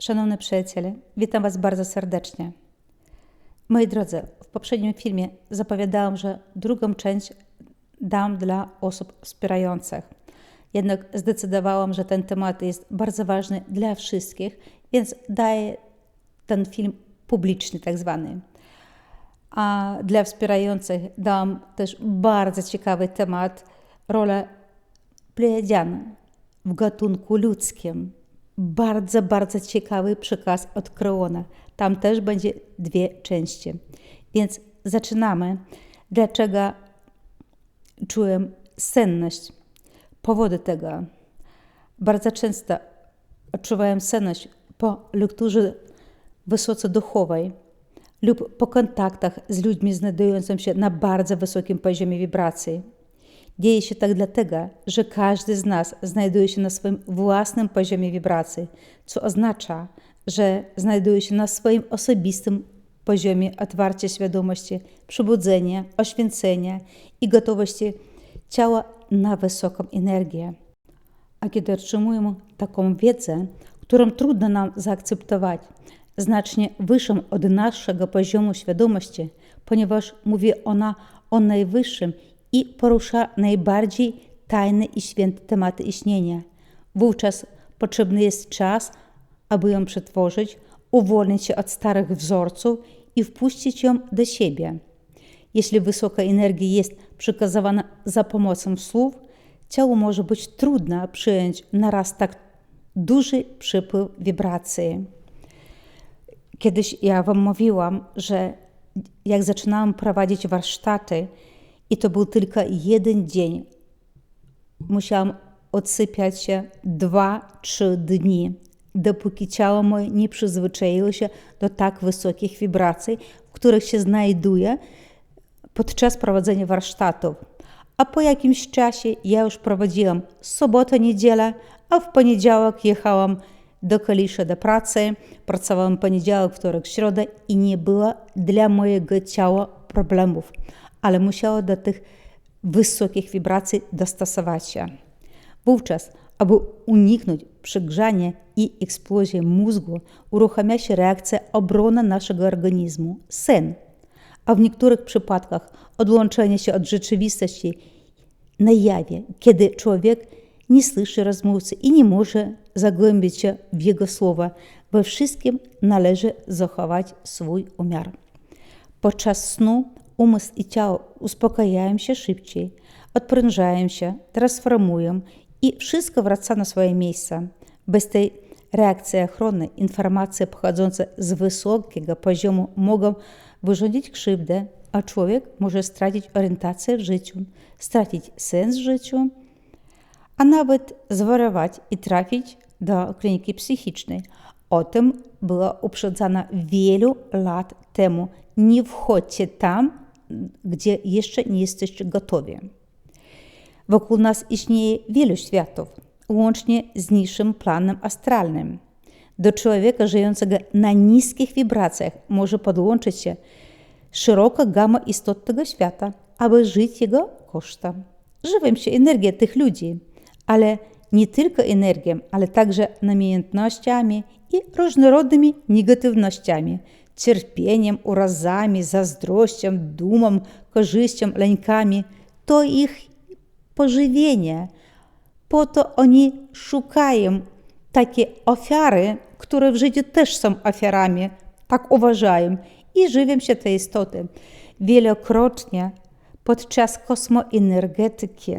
Szanowni przyjaciele, witam Was bardzo serdecznie. Moi drodzy, w poprzednim filmie zapowiadałam, że drugą część dam dla osób wspierających. Jednak zdecydowałam, że ten temat jest bardzo ważny dla wszystkich, więc daję ten film publiczny, tak zwany. A dla wspierających dam też bardzo ciekawy temat rolę plejadian w gatunku ludzkim. Bardzo, bardzo ciekawy przekaz od Kreona. Tam też będzie dwie części. Więc zaczynamy. Dlaczego czuję senność? Powody tego. Bardzo często odczuwałem senność po lekturze wysoce duchowej lub po kontaktach z ludźmi znajdującymi się na bardzo wysokim poziomie wibracji. Dzieje się tak dlatego, że każdy z nas znajduje się na swoim własnym poziomie wibracji, co oznacza, że znajduje się na swoim osobistym poziomie otwarcia świadomości, przebudzenia, oświęcenia i gotowości ciała na wysoką energię. A kiedy otrzymujemy taką wiedzę, którą trudno nam zaakceptować, znacznie wyższą od naszego poziomu świadomości, ponieważ mówi ona o najwyższym i porusza najbardziej tajne i święte tematy istnienia. Wówczas potrzebny jest czas, aby ją przetworzyć, uwolnić się od starych wzorców i wpuścić ją do siebie. Jeśli wysoka energia jest przekazywana za pomocą słów, ciało może być trudno przyjąć naraz tak duży przypływ wibracji. Kiedyś ja Wam mówiłam, że jak zaczynałam prowadzić warsztaty, i to był tylko jeden dzień, musiałam odsypiać się dwa, trzy dni, dopóki ciało moje nie przyzwyczaiło się do tak wysokich wibracji, w których się znajduje podczas prowadzenia warsztatów. A po jakimś czasie ja już prowadziłam sobotę, niedzielę, a w poniedziałek jechałam do Kalisza do pracy, pracowałam poniedziałek, wtorek, środę i nie było dla mojego ciała problemów, ale musiało do tych wysokich wibracji dostosować się. Wówczas, aby uniknąć przegrzania i eksplozji mózgu, uruchamia się reakcja obronna naszego organizmu sen, a w niektórych przypadkach odłączenie się od rzeczywistości na jawie, kiedy człowiek nie słyszy rozmówcy i nie może zagłębić się w jego słowa. We wszystkim należy zachować swój umiar. Podczas snu umysł i ciało uspokajają się szybciej, odprężają się, transformują i wszystko wraca na swoje miejsce. Bez tej reakcji ochrony informacje pochodzące z wysokiego poziomu mogą wyrządzić krzywdę, a człowiek może stracić orientację w życiu, stracić sens życiu, a nawet zwariować i trafić do kliniki psychicznej. O tym była uprzedzana wielu lat temu. Nie wchodźcie tam, gdzie jeszcze nie jesteście gotowi. Wokół nas istnieje wielu światów, łącznie z niższym planem astralnym. Do człowieka żyjącego na niskich wibracjach może podłączyć się szeroka gama istot tego świata, aby żyć jego kosztem. Żywym się energię tych ludzi, ale nie tylko energią, ale także namiętnościami i różnorodnymi negatywnościami, cierpieniem, urazami, zazdrością, dumą, korzyścią, lękami. To ich pożywienie. Po to oni szukają takie ofiary, które w życiu też są ofiarami, tak uważają, i żywią się te istoty. Wielokrotnie podczas kosmoenergetyki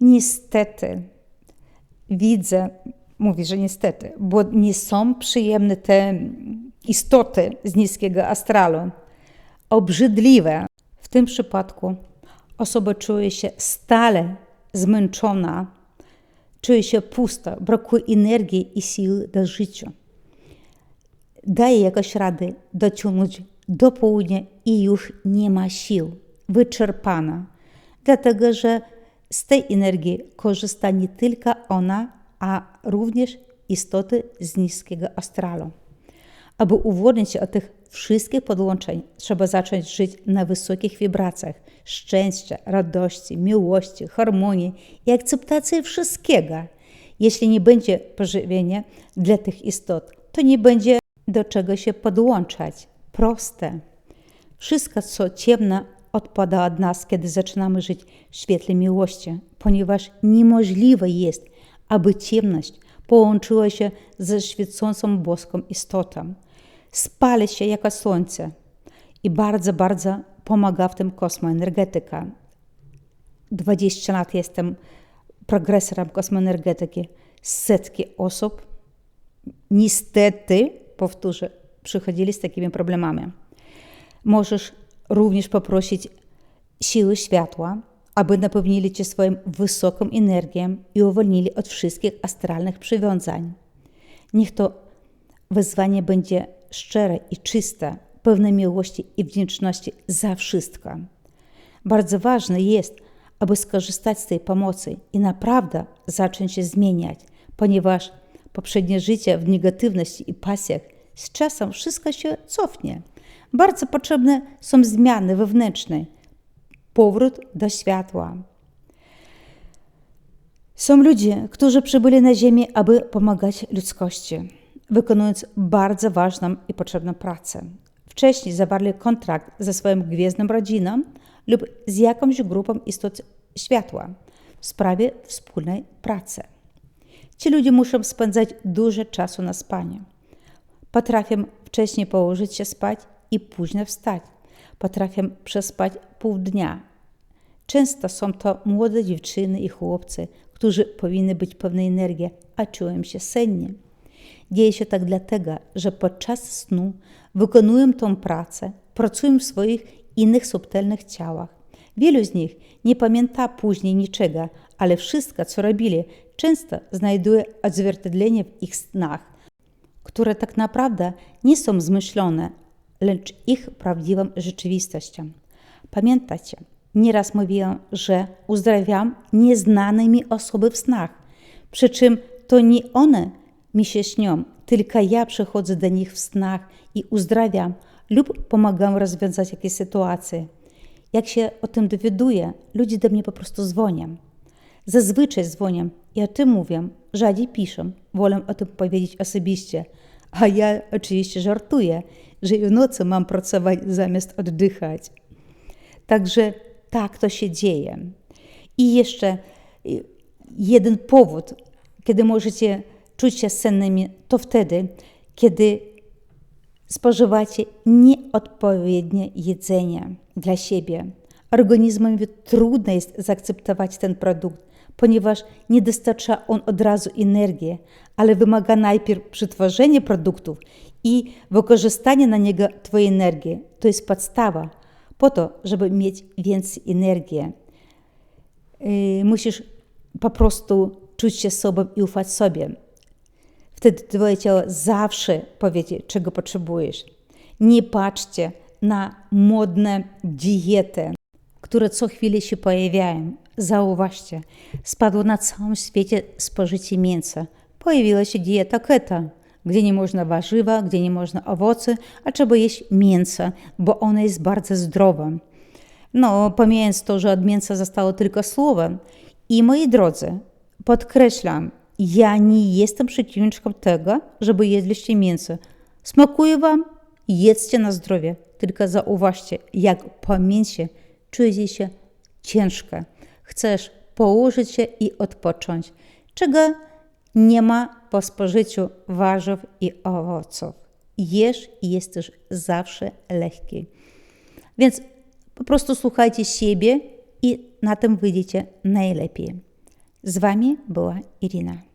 niestety widzę, mówię, że niestety, bo nie są przyjemne te istoty z niskiego astralu, obrzydliwe. W tym przypadku osoba czuje się stale zmęczona, czuje się pusta, brakuje energii i sił do życia. Daje jakoś rady dociągnąć do południa i już nie ma sił, wyczerpana, dlatego że z tej energii korzysta nie tylko ona, a również istoty z niskiego astralu. Aby uwolnić się od tych wszystkich podłączeń, trzeba zacząć żyć na wysokich wibracjach szczęścia, radości, miłości, harmonii i akceptacji wszystkiego. Jeśli nie będzie pożywienia dla tych istot, to nie będzie do czego się podłączać. Proste. Wszystko, co ciemne, odpada od nas, kiedy zaczynamy żyć w świetle miłości, ponieważ niemożliwe jest, aby ciemność połączyła się ze świecącą boską istotą. Spali się jako słońce i bardzo, bardzo pomaga w tym kosmoenergetyka. 20 lat jestem progresorem kosmoenergetyki. Setki osób, niestety, powtórzę, przychodzili z takimi problemami. Możesz również poprosić siły światła, aby napełnili cię swoją wysoką energią i uwolnili od wszystkich astralnych przywiązań. Niech to wezwanie będzie szczere i czyste, pełne miłości i wdzięczności za wszystko. Bardzo ważne jest, aby skorzystać z tej pomocy i naprawdę zacząć się zmieniać, ponieważ poprzednie życie w negatywności i pasjach z czasem wszystko się cofnie. Bardzo potrzebne są zmiany wewnętrzne, powrót do światła. Są ludzie, którzy przybyli na Ziemię, aby pomagać ludzkości, wykonując bardzo ważną i potrzebną pracę. Wcześniej zawarli kontrakt ze swoją gwiezdną rodziną lub z jakąś grupą istot światła w sprawie wspólnej pracy. Ci ludzie muszą spędzać dużo czasu na spaniu. Potrafią wcześniej położyć się spać i późno wstać. Potrafią przespać pół dnia. Często są to młode dziewczyny i chłopcy, którzy powinny być pełnej energii, a czują się sennie. Dzieje się tak dlatego, że podczas snu wykonują tą pracę, pracują w swoich innych subtelnych ciałach. Wielu z nich nie pamięta później niczego, ale wszystko, co robili, często znajduje odzwierciedlenie w ich snach, które tak naprawdę nie są zmyślone, lecz ich prawdziwą rzeczywistością. Pamiętacie, nieraz mówiłam, że uzdrawiam nieznane mi osoby w snach, przy czym to nie one mi się śnią, tylko ja przychodzę do nich w snach i uzdrawiam lub pomagam rozwiązać jakieś sytuacje. Jak się o tym dowiaduję, ludzie do mnie po prostu dzwonią. Zazwyczaj dzwonią i o tym mówią, rzadziej piszą, wolę o tym powiedzieć osobiście. A ja oczywiście żartuję, że w nocy mam pracować zamiast oddychać. Także tak to się dzieje. I jeszcze jeden powód, kiedy możecie czuć się sennymi, to wtedy, kiedy spożywacie nieodpowiednie jedzenie dla siebie. Organizmowi trudno jest zaakceptować ten produkt, ponieważ nie dostarcza on od razu energii, ale wymaga najpierw przetworzenia produktów i wykorzystania na niego Twojej energii. To jest podstawa po to, żeby mieć więcej energii. Yy, musisz po prostu czuć się sobą i ufać sobie. Wtedy Twoje ciało zawsze powie Ci, czego potrzebujesz. Nie patrzcie na modne diety, które co chwilę się pojawiają. Zauważcie, spadło na całym świecie spożycie mięsa. Pojawiła się dieta keto, gdzie nie można warzywa, gdzie nie można owoce, a trzeba jeść mięso, bo ono jest bardzo zdrowe. No, pomijając to, że od mięsa zostało tylko słowo. I moi drodzy, podkreślam, ja nie jestem przeciwniczką tego, żeby jedliście mięso. Smakuje wam? Jedzcie na zdrowie. Tylko zauważcie, jak po mięsie czujecie się ciężko. Chcesz położyć się i odpocząć, czego nie ma po spożyciu warzyw i owoców. Jesz i jesteś zawsze lekki. Więc po prostu słuchajcie siebie i na tym wyjdziecie najlepiej. Z Wami była Irina.